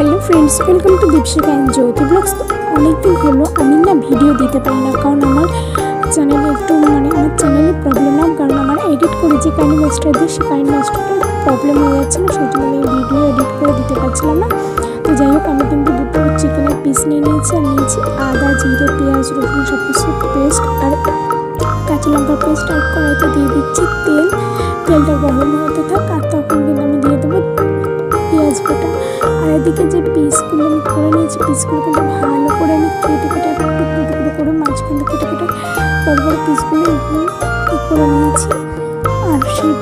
Hello friends, welcome to Dipshikha and Jyoti blogs. তো অনেকদিন হলো আমি না ভিডিও দিতে পারি না, কারণ আমার চ্যানেলে একটু মানে আমার চ্যানেলে প্রবলেম না, কারণ আমার এডিট করে যে কাইন্ড মাস্টার দিই সেই কাইন্ড মাস্টারটা প্রবলেম হয়ে যাচ্ছিল সেই জন্য আমি ভিডিও এডিট করে দিতে পারছিলাম না। তো যাই হোক, আমি কিন্তু দুটো চিকেনের পিস নিয়ে নিয়েছি, আর নিয়েছি আদা, জিরে, পেঁয়াজ, রসুন সব কিছু পেস্ট আর কাঁচা লঙ্কার পেস্ট আর কড়াইতে দিয়ে দিচ্ছি তেল। তেলটা গরম হতে থাক, আর তখন কিন্তু এদিকে যে পিসগুলো আমি করে নিয়েছি, পিসগুলো কিন্তু ভালো করে আমি কেটে কেটে একটু টুকরো করে মাঝখানে কেটে কেটে বড় বড় পিসগুলো করে নিয়েছি। আর সেই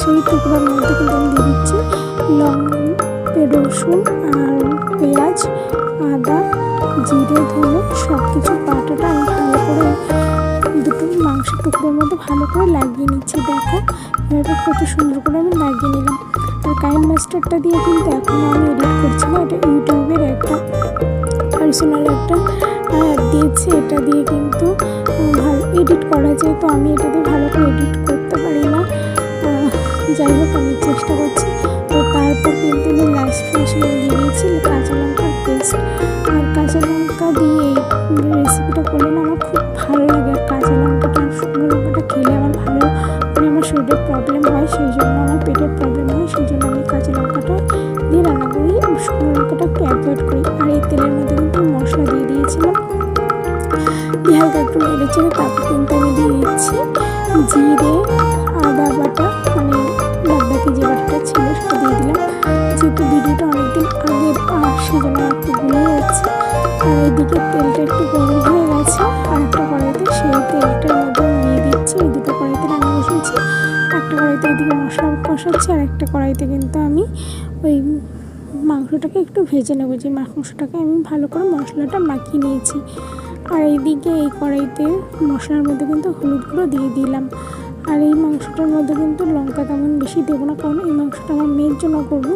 সেই টুকরোর মধ্যে কিন্তু আমি দিয়ে দিচ্ছি রসুন, আর পেঁয়াজ, আদা, জিরে, ধনে সব কিছু বাটাটা আমি ভালো করে দুটো মাংসের টুকরোর মধ্যে ভালো করে লাগিয়ে নিচ্ছি। দেখো, এভাবে কত সুন্দর করে আমি লাগিয়ে নিলাম। আর কাইন মাস্টারটা দিয়ে কিন্তু এখনও আমি এডিট করছি না, এটা ইউটিউবের একটা পার্সোনাল একটা দিয়েছে। এটা দিয়ে কিন্তু ভালো এডিট করা যায়, তো আমি এটা দিয়ে ভালো করে এডিট করতে পারি না। যাই হোক, আমি চেষ্টা করছি। তো তারপর কিন্তু আমি লাস্ট ফিনিশিং দিয়ে দিয়েছি কাঁচা লঙ্কার পেস্ট আর কাঁচা লঙ্কা দিয়ে রেসিপিটা করলে না আমার খুব ভালো লাগে। আর কাঁচা লঙ্কাটা, শুকনো লঙ্কাটা খেলে আমার ভালো মানে আমার শরীরের প্রবলেম হয়, সেই জন্য শুকনো লঙ্কাটা একটু অ্যাভয়েড করি। আর এই তেলের মধ্যে কিন্তু আমি মশলা দিয়ে দিয়েছিলাম। দিয়ে হালকা একটু নেড়ে চেড়ে তারপর কিন্তু আমি দিয়ে দিচ্ছি জিরে, আদা বাটা মানে বাদবাকি যে বাটাটা ছিল সেটা দিয়ে দিলাম। যেহেতু ভিডিওটা অনেকদিন আগের আর সেজন্য একটু ভুলে যাচ্ছে। আর এদিকে তেলটা একটু গরম হয়ে গেছে। আর একটা কড়াইতে সেই তেলটার মধ্যে আমি দিয়ে দিচ্ছি। ওই দুটো কড়াইতে রান্না বসিয়েছি। একটা কড়াইতে এদিকে মশলা কষাচ্ছি, আর একটা কড়াইতে কিন্তু আমি ওই মাংসটাকে একটু ভেজে নেব। যে মাংসটাকে আমি ভালো করে মশলাটা মাখিয়ে নিয়েছি। আর এইদিকে এই কড়াইতে মশলার মধ্যে কিন্তু হলুদ গুঁড়ো দিয়ে দিলাম। আর এই মাংসটার মধ্যে কিন্তু লঙ্কা তেমন বেশি দেবো না, কারণ এই মাংসটা আমার মেয়ের জন্য করব।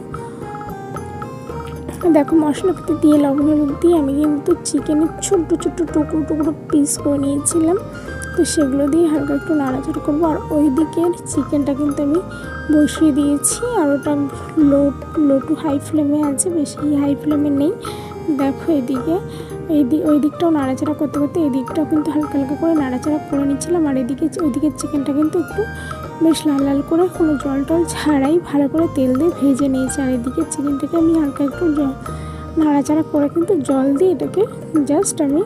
দেখো মশলাপাতি দিয়ে লবণ হলুদ দিয়ে আমি কিন্তু চিকেনের ছোট্ট ছোট্ট টুকরো টুকরো পিস করে নিয়েছিলাম। তো সেগুলো দিয়ে হালকা একটু নাড়াচাড়া করব। আর ওই দিকের চিকেনটা কিন্তু আমি বসিয়ে দিয়েছি, আর ওটা লো লো টু হাই ফ্লেমে আছে, বেশি হাই ফ্লেমে নেই। দেখো এদিকে এই দিক ওই দিকটাও নাড়াচাড়া করতে করতে এই দিকটাও কিন্তু হালকা হালকা করে নাড়াচাড়া করে নিচ্ছিলাম। আর এদিকে, ওইদিকের চিকেনটা কিন্তু একটু বেশ লাল লাল করে কোনো জল টল ছাড়াই ভালো করে তেল দিয়ে ভেজে নিয়েছি। আর এদিকে চিকেনটাকে আমি হালকা একটু জল নাড়াচাড়া করে কিন্তু জল দিয়ে এটাকে জাস্ট আমি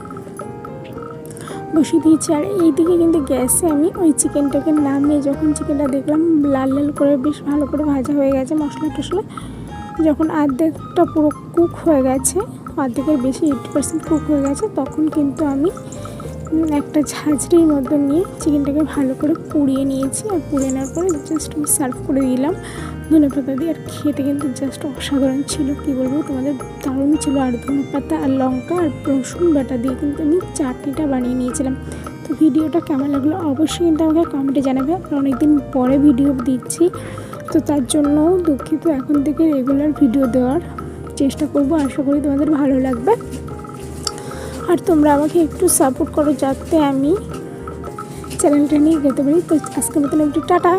বসিয়ে দিয়েছি। আর এইদিকে কিন্তু গ্যাসে আমি ওই চিকেনটাকে নামিয়ে যখন চিকেনটা দেখলাম, লাল লাল করে বেশ ভালো করে ভাজা হয়ে গেছে মশলা টশলা যখন অর্ধেকটা পুরো কুক হয়ে গেছে অর্ধেকের বেশি এইটি পার্সেন্ট কুক হয়ে গেছে, তখন কিন্তু আমি একটা ঝাঁঝরির মধ্যে নিয়ে চিকেনটাকে ভালো করে পুড়িয়ে নিয়েছি। আর পুড়িয়ে নেওয়ার পরে জাস্ট আমি সার্ভ করে দিলাম। ধনে পাতা দিয়ে আর খেতে কিন্তু জাস্ট অসাধারণ ছিল, কী বলব? তোমাদের দারুণ ছিল। আর ধনে পাতা আর লঙ্কা আর রসুন বাটা দিয়ে কিন্তু আমি চাটনিটা বানিয়ে নিয়েছিলাম। তো ভিডিওটা কেমন লাগল অবশ্যই কিন্তু আমাকে কমেন্টে জানাবে। অনেকদিন পরে ভিডিও দিচ্ছি। তো তার জন্য দুঃখিত। এখন থেকে রেগুলার ভিডিও দেওয়ার চেষ্টা করব। আশা করি তোমাদের ভালো লাগবে। আর তোমরা আমাকে একটু সাপোর্ট করো যাতে আমি চ্যানেলটা নিয়ে যেতে পারি। তো আজকের মতন একটু টাটা।